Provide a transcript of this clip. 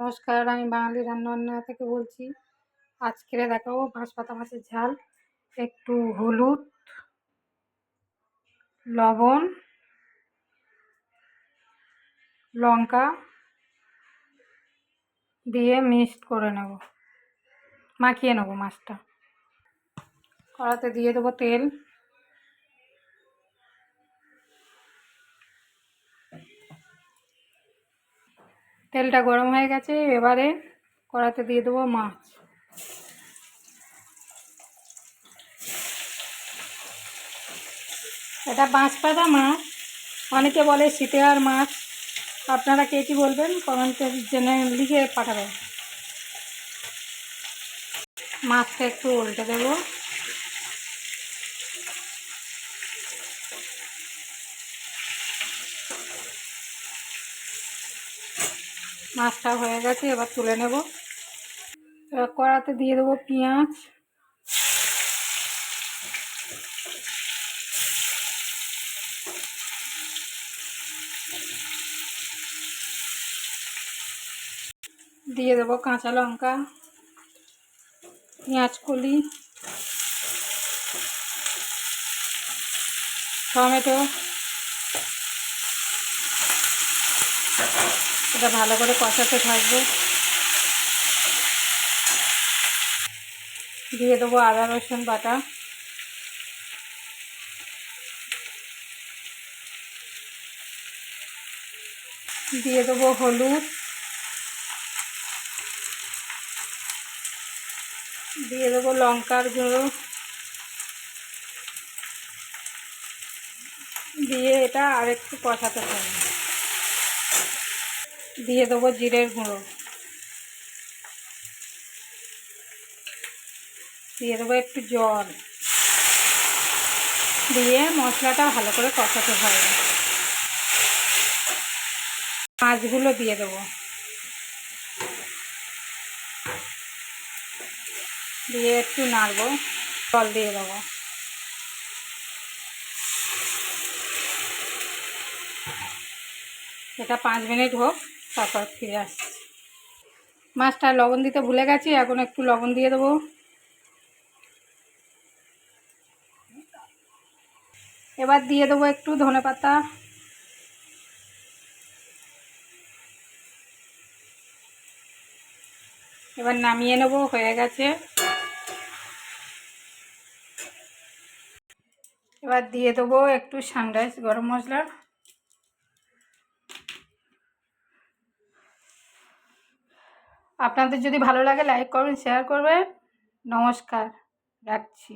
নমস্কার, আমি বাঙালি রান্নাবান্না থেকে বলছি। আজকে দেখাবো বাঁশপাতা মাছের ঝাল, একটু হলুদ, লবণ, লঙ্কা দিয়ে মিক্সড করে নেব। মাখিয়ে নেব মাছটা। কড়াতে দিয়ে দেবো তেল। তেলটা গরম হয়ে গেছে, এবারে কড়াতে দিয়ে দেবো মাছ। এটা বাঁশপাতা মাছ, অনেকে বলে শীতের মাছ। আপনারা কে কী বলবেন? কমেন্টে জেনে লিখে পাঠাবেন। মাছটা একটু উল্টে দেবো। মাছটা হয়ে গেছে, এবার তুলে নেব। এবার কড়াতে দিয়ে দেবো পেঁয়াজ। দিয়ে দেবো কাঁচা লঙ্কা, পেঁয়াজ কলি, টমেটো। এটা ভালো করে কষাতে থাকব। দিয়ে দেবো আদা, রসুন বাটা। দিয়ে দেবো হলুদ। দিয়ে দেবো লঙ্কার গুঁড়ো। দিয়ে এটা আরেকটু কষাতে থাকবে। দিয়ে দেবো জিরের গুঁড়ো। দিয়ে দেবো একটু জল। দিয়ে মশলাটা ভালো করে কষাতে হবে। মাছগুলো দিয়ে দেবো। দিয়ে একটু নাড়বো, জল দিয়ে দেবো। এটা পাঁচ মিনিট হোক। তারপর ফিরে আসছি। মাছটা লবণ দিতে ভুলে গেছি, এখন একটু লবণ দিয়ে দেবো। এবার দিয়ে দেবো একটু ধনে পাতা। এবার নামিয়ে নেব, হয়ে গেছে। এবার দিয়ে দেবো একটু সানরাইজ গরম মশলা। আপনাদের যদি ভালো লাগে লাইক করবেন শেয়ার করবেন। নমস্কার রাখছি।